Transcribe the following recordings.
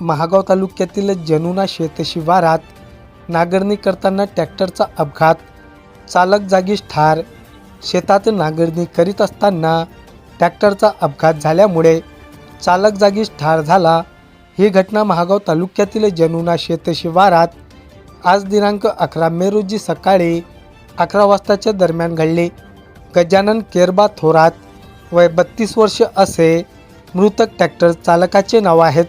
महागाव तालुक्यातील जनुना शेतशिवारात नांगरणी करताना ट्रॅक्टरचा अपघात चालक जागीच ठार शेतात नांगरणी करीत असताना ट्रॅक्टरचा अपघात झाल्यामुळे चालक जागीच ठार झाला. ही घटना महागाव तालुक्यातील जनुना शेतशिवारात आज दिनांक अकरा मे रोजी सकाळी अकरा वाजताच्या दरम्यान घडली. गजानन केरबा थोरात वय बत्तीस वर्ष असे मृतक ट्रॅक्टर चालकाचे नाव आहेत.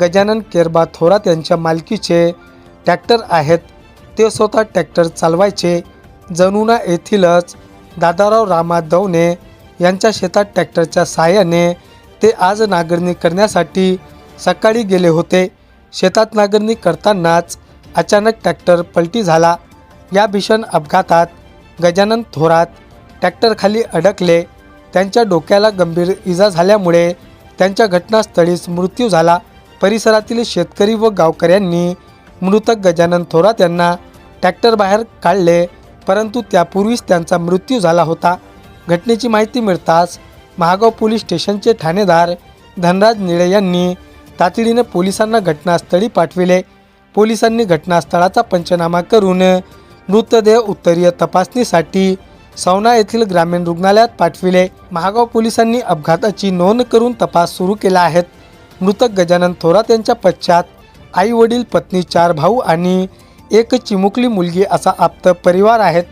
गजानन केरबा थोरात यांच्या मालकीचे ट्रॅक्टर आहेत. ते स्वतः ट्रॅक्टर चालवायचे. जनुना येथीलच दादाराव रामा दवणे यांच्या शेतात ट्रॅक्टरच्या साहाय्याने ते आज नांगरणी करण्यासाठी सकाळी गेले होते. शेतात नांगरणी करतानाच अचानक ट्रॅक्टर पलटी झाला. या भीषण अपघातात गजानन थोरात ट्रॅक्टरखाली अडकले. त्यांच्या डोक्याला गंभीर इजा झाल्यामुळे त्यांच्या घटनास्थळीच मृत्यू झाला. परिसरातील शेतकरी व गावकऱ्यांनी मृतक गजानन थोरात यांना ट्रॅक्टर बाहेर काढले परंतु त्यापूर्वीच त्यांचा मृत्यू झाला होता. घटनेची माहिती मिळताच महागाव पोलीस स्टेशनचे ठाणेदार धनराज निळे यांनी तातडीने पोलिसांना घटनास्थळी पाठविले. पोलिसांनी घटनास्थळाचा पंचनामा करून मृतदेह उत्तरीय तपासणीसाठी सवना येथील ग्रामीण रुग्णालयात पाठविले. महागाव पोलिसांनी अपघाताची नोंद करून तपास सुरू केला आहे. मृतक गजानन थोरात यांच्या पश्चात आई वडील पत्नी चार भाऊ आणि एक चिमुकली मुलगी असा आप्त परिवार आहेत.